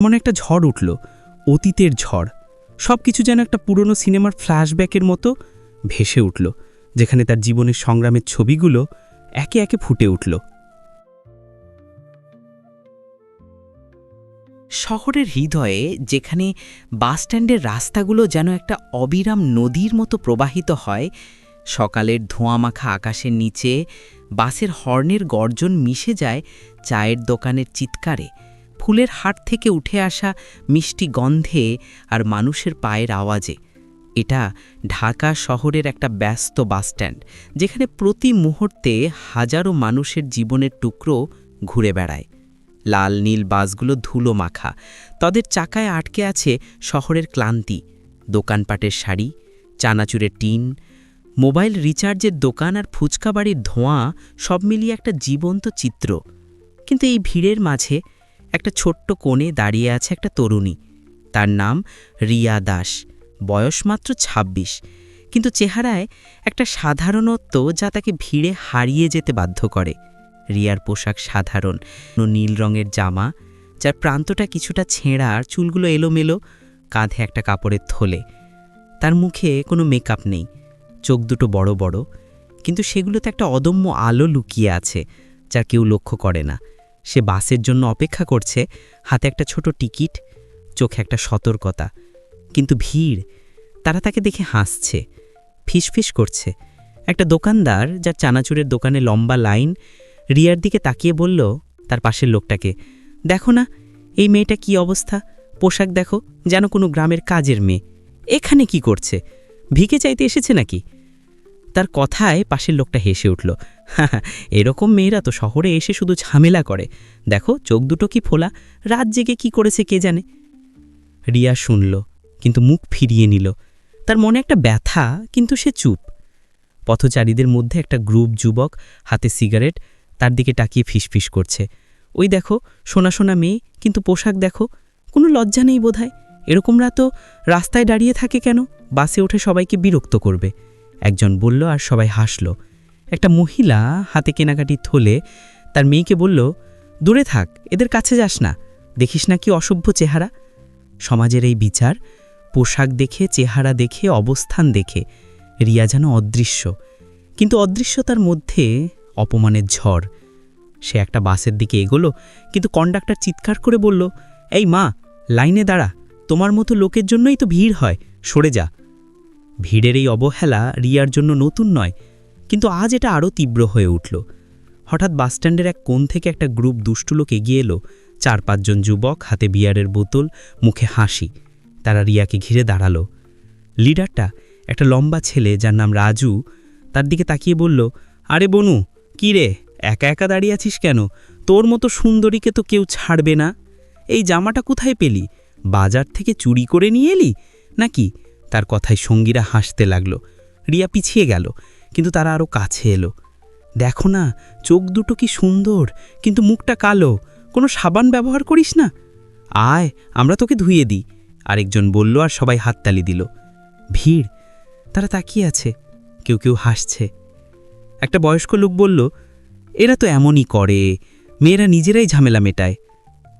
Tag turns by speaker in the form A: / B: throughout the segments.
A: এমন একটা ঝড় উঠল, অতীতের ঝড়। সব কিছু যেন একটা পুরনো সিনেমার ফ্ল্যাশব্যাকের মতো ভেসে উঠল, যেখানে তার জীবনের সংগ্রামের ছবিগুলো একে একে ফুটে উঠল।
B: শহরের হৃদয়ে যেখানে বাসস্ট্যান্ডের রাস্তাগুলো যেন একটা অবিরাম নদীর মতো প্রবাহিত হয়, সকালের ধোঁয়ামাখা আকাশের নিচে বাসের হর্নের গর্জন মিশে যায় চায়ের দোকানের চিৎকারে। ফুলের হাট থেকে উঠে আসা মিষ্টি গন্ধে আর মানুষের পায়ের আওয়াজে। এটা ঢাকা শহরের একটা ব্যস্ত বাসস্ট্যান্ড যেখানে প্রতি মুহূর্তে হাজারো মানুষের জীবনের টুকরো ঘুরে বেড়ায়। লাল নীল বাসগুলো ধুলো মাখা, তাদের চাকায় আটকে আছে শহরের ক্লান্তি, দোকানপাটের শাড়ি, চানাচুরের টিন, মোবাইল রিচার্জের দোকান আর ফুচকা বাড়ির ধোঁয়া সব মিলিয়ে একটা জীবন্ত চিত্র। কিন্তু এই ভিড়ের মাঝে একটা ছোট্ট কোণে দাঁড়িয়ে আছে একটা তরুণী। তার নাম রিয়া দাস। বয়স মাত্র ২৬ কিন্তু চেহারায় একটা সাধারণত্ব যা তাকে ভিড়ে হারিয়ে যেতে বাধ্য করে। রিয়ার পোশাক সাধারণ নীল রঙের জামা, যার প্রান্তটা কিছুটা ছেঁড়া আর চুলগুলো এলোমেলো, কাঁধে একটা কাপড়ের থলে। তার মুখে কোনো মেকআপ নেই, চোখ দুটো বড় বড়, কিন্তু সেগুলোতে একটা অদম্য আলো লুকিয়ে আছে, যা কেউ লক্ষ্য করে না। সে বাসের জন্য অপেক্ষা করছে, হাতে একটা ছোট টিকিট, চোখে একটা সতর্কতা। কিন্তু ভিড়, তারা তাকে দেখে হাসছে, ফিসফিস করছে। একটা দোকানদার যার চানাচুরের দোকানে লম্বা লাইন, রিয়ার দিকে তাকিয়ে বলল, তার পাশের লোকটাকে, দেখো না, এই মেয়েটা কি অবস্থা? পোশাক দেখো, যেন কোনো গ্রামের কাজের মেয়ে। এখানে কি করছে? ভিকে চাইতে এসেছে নাকি? তার কথায় পাশের লোকটা হেসে উঠল "হাহা, এরকম মেয়েরা তো শহরে এসে শুধু ঝামেলা করে। দেখো চোখ দুটো কি ফোলা রাত জেগে কি করেছে কে জানে? রিয়া শুনল কিন্তু মুখ ফিরিয়ে নিল। তার মনে একটা ব্যথা কিন্তু সে চুপ। পথচারীদের মধ্যে একটা গ্রুপ যুবক হাতে সিগারেট তার দিকে তাকিয়ে ফিসফিস করছে। ওই দেখো সোনা সোনা মেয়ে কিন্তু পোশাক দেখো কোনো লজ্জা নেই বোধহয়। এরকমরা তো রাস্তায় দাঁড়িয়ে থাকে কেন? বাসে উঠে সবাইকে বিরক্ত করবে। একজন বলল আর সবাই হাসল। একটা মহিলা হাতে কেনাকাটি থলে তার মেয়েকে বলল, দূরে থাক, এদের কাছে যাস না। দেখিস না কি অসভ্য চেহারা? সমাজের এই বিচার, পোশাক দেখে, চেহারা দেখে, অবস্থান দেখে, রিয়া যেন অদৃশ্য। কিন্তু অদৃশ্যতার মধ্যে অপমানের ঝড়। সে একটা বাসের দিকে এগোলো, কিন্তু কন্ডাক্টর চিৎকার করে বলল, এই মা, লাইনে দাঁড়া। তোমার মতো লোকের জন্যই তো ভিড় হয়। সরে যা। ভিড়ের এই অবহেলা রিয়ার জন্য নতুন নয়, কিন্তু আজ এটা আরও তীব্র হয়ে উঠল। হঠাৎ বাসস্ট্যান্ডের এক কোণ থেকে একটা গ্রুপ দুষ্টু লোক এগিয়ে এলো। চার পাঁচজন যুবক, হাতে বিয়ারের বোতল, মুখে হাসি। তারা রিয়াকে ঘিরে দাঁড়াল। লিডারটা একটা লম্বা ছেলে যার নাম রাজু, তার দিকে তাকিয়ে বলল, আরে বনু, কী রে, একা একা দাঁড়িয়ে আছিস কেন? তোর মতো সুন্দরীকে তো কেউ ছাড়বে না। এই জামাটা কোথায় পেলি? বাজার থেকে চুরি করে নিয়ে এলি? নাকি তার কথায় সঙ্গীরা হাসতে লাগল। রিয়া পিছিয়ে গেল, কিন্তু তারা আরও কাছে এলো। দেখো না, চোখ দুটো কি সুন্দর, কিন্তু মুখটা কালো। কোনো সাবান ব্যবহার করিস না? আয়, আমরা তোকে ধুয়ে দিই। আরেকজন বলল আর সবাই হাততালি দিল। ভিড়, তারা তাকিয়ে আছে, কেউ কেউ হাসছে। একটা বয়স্ক লোক বলল, এরা তো এমনই করে, মেয়েরা নিজেরাই ঝামেলা মেটায়,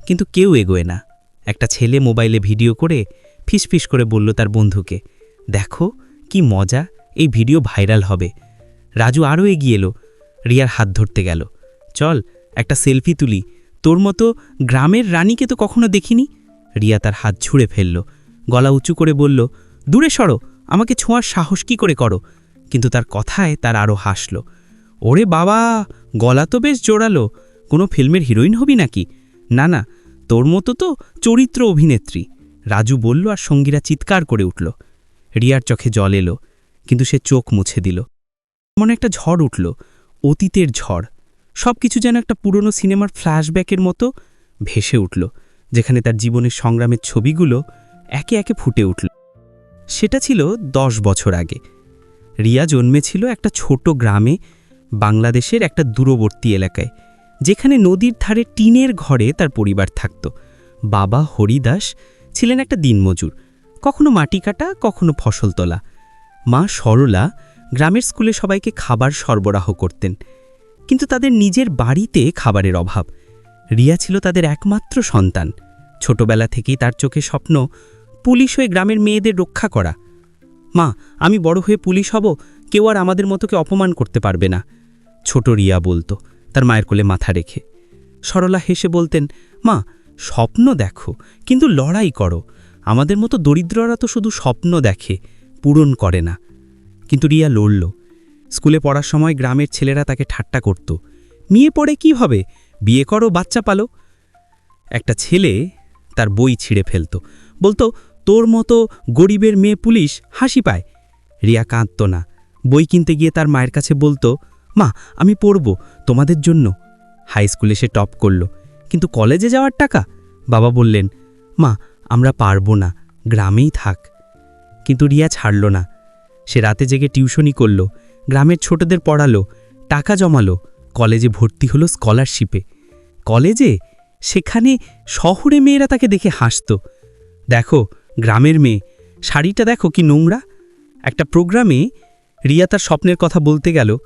B: কিন্তু কেউ এগোয় না। একটা ছেলে মোবাইলে ভিডিও করে ফিসফিস করে বলল তার বন্ধুকে, দেখো কি মজা, এই ভিডিও ভাইরাল হবে। রাজু আরও এগিয়ে এলো। রিয়ার হাত ধরতে গেল। চল, একটা সেলফি তুলি। তোর মতো গ্রামের রানীকে তো কখনো দেখিনি? রিয়া তার হাত ছুঁড়ে ফেলল। গলা উঁচু করে বলল, দূরে সরো, আমাকে ছোঁয়ার সাহস কি করে করো? কিন্তু তার কথায় তার আরও হাসল। ওরে বাবা, গলা তো বেশ জোরালো। কোনো ফিল্মের হিরোইন হবি নাকি? না না, তোর মতো তো চরিত্র অভিনেত্রী। রাজু বলল আর সঙ্গীরা চিৎকার করে উঠল। রিয়ার চোখে জল এলো, কিন্তু সে চোখ মুছে দিল। এমন একটা ঝড় উঠল, অতীতের ঝড়। সব কিছু যেন একটা পুরনো সিনেমার ফ্ল্যাশব্যাকের মতো ভেসে উঠল, যেখানে তার জীবনের সংগ্রামের ছবিগুলো একে একে ফুটে উঠল। সেটা ছিল দশ বছর আগে। রিয়া জন্মেছিল একটা ছোট গ্রামে, বাংলাদেশের একটা দূরবর্তী এলাকায়, যেখানে নদীর ধারে টিনের ঘরে তার পরিবার থাকত। বাবা হরিদাস ছিলেন একটা দিনমজুর, কখনো মাটি কাটা, কখনো ফসল তোলা। মা সরলা গ্রামের স্কুলে সবাইকে খাবার সরবরাহ করতেন, কিন্তু তাদের নিজের বাড়িতে খাবারের অভাব। রিয়া ছিল তাদের একমাত্র সন্তান।
A: ছোটবেলা থেকেই তার চোখে স্বপ্ন, পুলিশ হয়ে গ্রামের মেয়েদের রক্ষা করা। মা, আমি বড় হয়ে পুলিশ হব, কেউ আর আমাদের মতোকে অপমান করতে পারবে না, ছোট রিয়া বলতো, তার মায়ের কোলে মাথা রেখে। সরলা হেসে বলতেন, মা স্বপ্ন দেখো, কিন্তু লড়াই করো। আমাদের মতো দরিদ্ররা তো শুধু স্বপ্ন দেখে, পূরণ করে না। কিন্তু রিয়া লড়ল। স্কুলে পড়ার সময় গ্রামের ছেলেরা তাকে ঠাট্টা করত। মেয়ে পড়ে কি হবে? বিয়ে করো, বাচ্চা পালো। একটা ছেলে তার বই ছিঁড়ে ফেলত। বলতো, তোর মতো গরিবের মেয়ে পুলিশ হাসি পায়। রিয়া কাঁদত না। বই কিনতে গিয়ে তার মায়ের কাছে বলতো, মা, আমি পড়ব তোমাদের জন্য। হাই স্কুলে সে টপ করল। কিন্তু কলেজে যাওয়ার টাকা? বাবা বললেন, মা, আমরা পারব না, গ্রামেই থাক। কিন্তু রিয়া ছাড়ল না। সে রাতে জেগে টিউশনি করল, গ্রামের ছোটদের পড়ালো, টাকা জমালো, কলেজে ভর্তি হলো স্কলারশিপে। কলেজে? সেখানে শহরে মেয়েরা তাকে দেখে হাসত। দেখো, গ্রামের মেয়ে, শাড়িটা দেখো কি নোংরা? একটা প্রোগ্রামে রিয়া তার স্বপ্নের কথা বলতে গেল,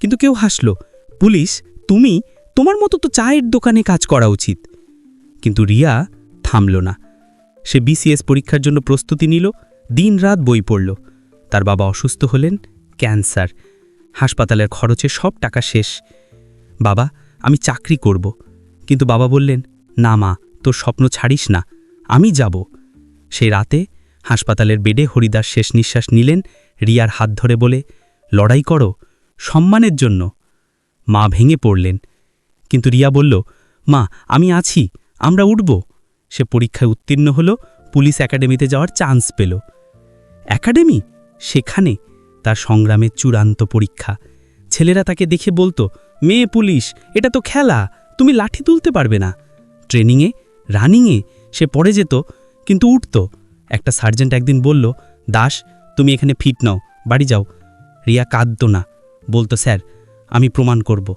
A: কিন্তু কেউ হাসল, পুলিশ? তুমি? তোমার মতো তো চায়ের দোকানে কাজ করা উচিত। কিন্তু রিয়া থামল না। সে বিসিএস পরীক্ষার জন্য প্রস্তুতি নিল, দিনরাত বই পড়ল। তার বাবা অসুস্থ হলেন, ক্যান্সার। হাসপাতালের খরচে সব টাকা শেষ। বাবা, আমি চাকরি করব। কিন্তু বাবা বললেন, না মা, তোর স্বপ্ন ছাড়িস না, আমি যাব। সেই রাতে হাসপাতালের বেডে হরিদাস শেষ নিঃশ্বাস নিলেন, রিয়ার হাত ধরে বলে, লড়াই করো, সম্মানের জন্য। মা ভেঙে পড়লেন। কিন্তু রিয়া বলল, মা, আমি আছি, আমরা উঠব। সে পরীক্ষায় উত্তীর্ণ হল, পুলিশ একাডেমিতে যাওয়ার চান্স পেল। একাডেমি? সেখানে? তার সংগ্রামের চূড়ান্ত পরীক্ষা। ছেলেরা তাকে দেখে বলতো, মেয়ে পুলিশ, এটা তো খেলা, তুমি লাঠি তুলতে পারবে না। ট্রেনিংয়ে, রানিংয়ে, সে পড়ে যেত, কিন্তু উঠত। একটা সার্জেন্ট একদিন বলল, দাস, তুমি এখানে ফিট নাও, বাড়ি যাও। রিয়া কাঁদত না, বলতো, স্যার, আমি প্রমাণ করব।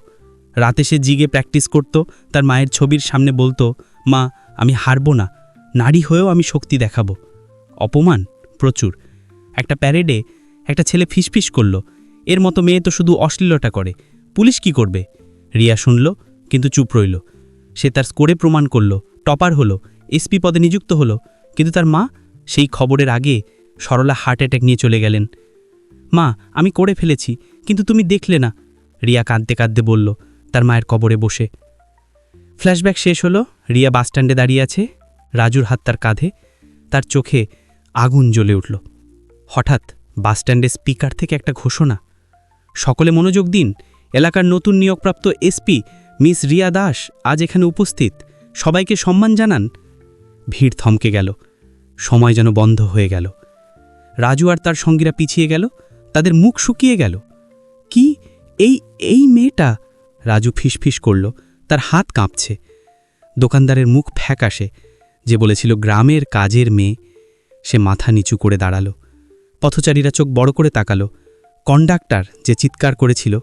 A: রাতে সে জিগে প্র্যাকটিস করত, তার মায়ের ছবির সামনে বলতো, মা, আমি হারবো না, নারী হয়েও আমি শক্তি দেখাবো। অপমান? প্রচুর। একটা প্যারেডে একটা ছেলে ফিসফিস করল। এর মতো মেয়ে তো শুধু অশ্লীলতা করে। পুলিশ কি করবে? রিয়া শুনল, কিন্তু চুপ রইল। সে তার স্কোরে প্রমাণ করল, টপার হলো এসপি পদে নিযুক্ত হলো, কিন্তু তার মা সেই খবরের আগে সরলা হার্ট অ্যাটাক নিয়ে চলে গেলেন। মা, আমি করে ফেলেছি, কিন্তু তুমি দেখলে না। রিয়া কাঁদতে কাঁদতে বলল তার মায়ের কবরে বসে। ফ্ল্যাশব্যাক শেষ হলো, রিয়া বাসস্ট্যান্ডে দাঁড়িয়ে আছে, রাজুর হাত তার কাঁধে, তার চোখে আগুন জ্বলে উঠল। হঠাৎ বাসস্ট্যান্ডে স্পিকার থেকে একটা ঘোষণা। সকলে মনোযোগ দিন, এলাকার নতুন নিয়োগপ্রাপ্ত এসপি মিস রিয়া দাস আজ এখানে উপস্থিত। সবাইকে সম্মান জানান। ভিড় থমকে গেল। সময় যেন বন্ধ হয়ে গেল। রাজু আর তার সঙ্গীরা পিছিয়ে গেল, তাদের মুখ শুকিয়ে গেল। কি? এই এই মেয়েটা? রাজু ফিসফিস করল, তার হাত কাঁপছে। দোকানদারের মুখ ফ্যাকাশে, যে বলেছিল গ্রামের কাজের মেয়ে, সে মাথা নিচু করে দাঁড়াল। পথচারীরা চোখ বড় করে তাকালো। কন্ডাক্টর যে চিৎকার করেছিল,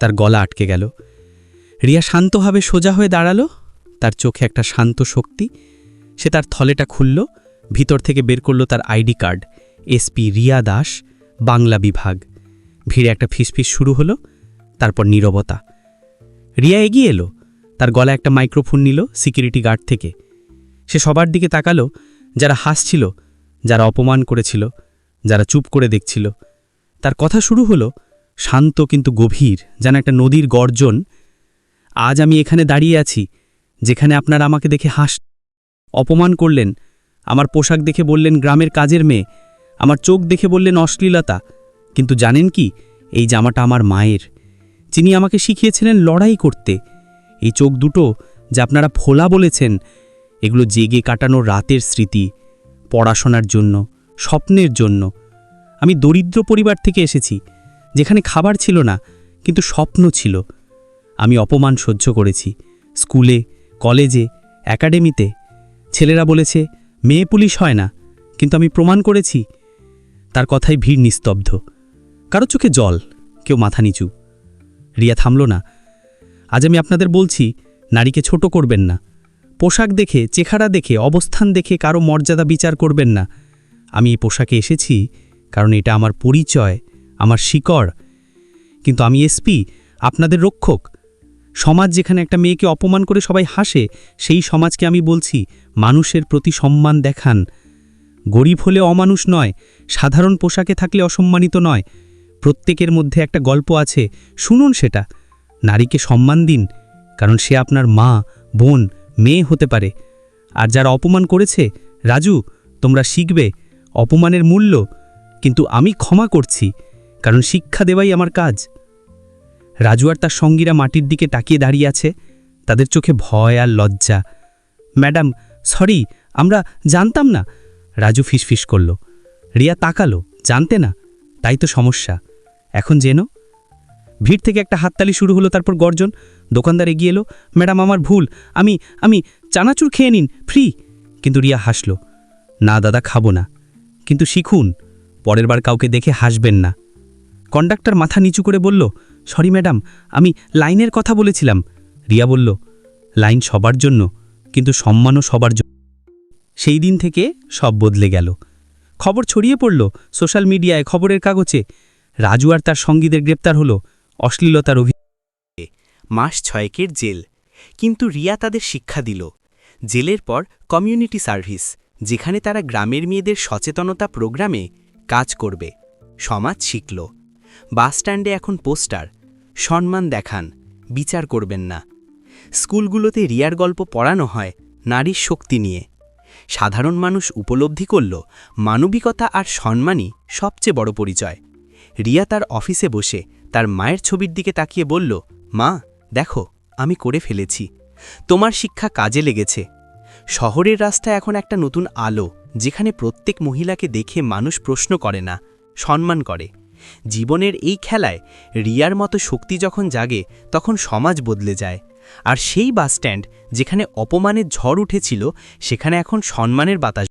A: তার গলা আটকে গেল। রিয়া শান্তভাবে সোজা হয়ে দাঁড়াল। তার চোখে একটা শান্ত শক্তি। সে তার থলেটা খুলল, ভিতর থেকে বের করল তার ID card. SP Riya Das, Bangla বিভাগ। ভিড়ে একটা ফিসফিস শুরু হলো, তারপর নীরবতা। রিয়া এগিয়ে এলো। তার গলা একটা মাইক্রোফোন নিল সিকিউরিটি গার্ড থেকে। সে সবার দিকে তাকালো, যারা হাসছিল, যারা অপমান করেছিল, যারা চুপ করে দেখছিল। তার কথা শুরু হলো শান্ত কিন্তু গভীর, যেন একটা নদীর গর্জন, আজ আমি এখানে দাঁড়িয়ে আছি, যেখানে আপনারা আমাকে দেখে হাস অপমান করলেন, আমার পোশাক দেখে বললেন গ্রামের কাজের মেয়ে, আমার চোখ দেখে বললেন অশ্লীলতা, কিন্তু জানেন কি, এই জামাটা আমার মায়ের। যিনি আমাকে শিখিয়েছিলেন লড়াই করতে। এই চোখ দুটো যা আপনারা ফোলা বলেছেন, এগুলো জেগে কাটানো রাতের স্মৃতি, পড়াশোনার জন্য, স্বপ্নের জন্য। আমি দরিদ্র পরিবার থেকে এসেছি, যেখানে খাবার ছিল না, কিন্তু স্বপ্ন ছিল। আমি অপমান সহ্য করেছি, স্কুলে, কলেজে, একাডেমিতে। ছেলেরা বলেছে, মেয়ে পুলিশ হয় না। কিন্তু আমি প্রমাণ করেছি, তার কথায় ভিড় নিস্তব্ধ। কারও চোখে জল, কেউ মাথা নিচু। রিয়া থামল না। আজ আমি আপনাদের বলছি, নারীকে ছোট করবেন না। পোশাক দেখে, চেহারা দেখে, অবস্থান দেখে কারও মর্যাদা বিচার করবেন না। আমি এই পোশাকে এসেছি কারণ এটা আমার পরিচয়, আমার শিকড়। কিন্তু আমি এসপি আপনাদের রক্ষক। সমাজ যেখানে একটা মেয়েকে অপমান করে সবাই হাসে, সেই সমাজকে আমি বলছি, মানুষের প্রতি সম্মান দেখান। গরিব হলে অমানুষ নয়, সাধারণ পোশাকে থাকলে অসম্মানিত নয় প্রত্যেকের মধ্যে একটা গল্প আছে, শুনুন সেটা। নারীকে সম্মান দিন, কারণ সে আপনার মা, বোন, মেয়ে হতে পারে। আর যারা অপমান করেছে, রাজু, তোমরা শিখবে, অপমানের মূল্য, কিন্তু আমি ক্ষমা করছি, কারণ শিক্ষা দেওয়াই আমার কাজ। রাজু আর তার সঙ্গীরা মাটির দিকে তাকিয়ে দাঁড়িয়ে আছে, তাদের চোখে ভয় আর লজ্জা। ম্যাডাম, সরি, আমরা জানতাম না। রাজু ফিসফিস করল। রিয়া তাকালো, জানতে না, তাই তো সমস্যা। এখন জেনো ভিড় থেকে একটা হাততালি শুরু হলো, তারপর গর্জন। দোকানদার এগিয়ে এলো, ম্যাডাম, আমার ভুল। আমি আমি চানাচুর খেয়ে নিন, ফ্রি। কিন্তু রিয়া হাসলো, না দাদা, খাব না। কিন্তু শিখুন, পরের বার কাউকে দেখে হাসবেন না। কন্ডাক্টর মাথা নিচু করে বলল, সরি ম্যাডাম, আমি লাইনের কথা বলেছিলাম। রিয়া বলল, লাইন সবার জন্য, কিন্তু সম্মানও সবার জন্য। সেই দিন থেকে সব বদলে গেল। খবর ছড়িয়ে পড়ল, সোশ্যাল মিডিয়ায় খবরের কাগজে। রাজু আর তার সঙ্গীদের গ্রেপ্তার হলো অশ্লীলতার অভি
C: মাস ছয়েকের জেল। কিন্তু রিয়া তাদের শিক্ষা দিল। জেলের পর কমিউনিটি সার্ভিস, যেখানে তারা গ্রামের মেয়েদের সচেতনতা প্রোগ্রামে কাজ করবে। সমাজ শিখল। বাসস্ট্যান্ডে এখন পোস্টার। সম্মান দেখান। বিচার করবেন না। স্কুলগুলোতে রিয়ার গল্প পড়ানো হয় নারীর শক্তি নিয়ে। সাধারণ মানুষ উপলব্ধি করল, মানবিকতা আর সম্মানই সবচেয়ে বড় পরিচয়। রিয়া তার অফিসে বসে তার মায়ের ছবির দিকে তাকিয়ে বলল, মা, দেখো, আমি করে ফেলেছি। তোমার শিক্ষা কাজে লেগেছে। শহরের রাস্তা এখন একটা নতুন আলো, যেখানে প্রত্যেক মহিলাকে দেখে মানুষ প্রশ্ন করে না, সম্মান করে। জীবনের এই খেলায় রিয়ার মতো শক্তি যখন জাগে, তখন সমাজ বদলে যায়। আর সেই বাসস্ট্যান্ড, যেখানে অপমানের ঝড় উঠেছিল, সেখানে এখন সম্মানের বাতাস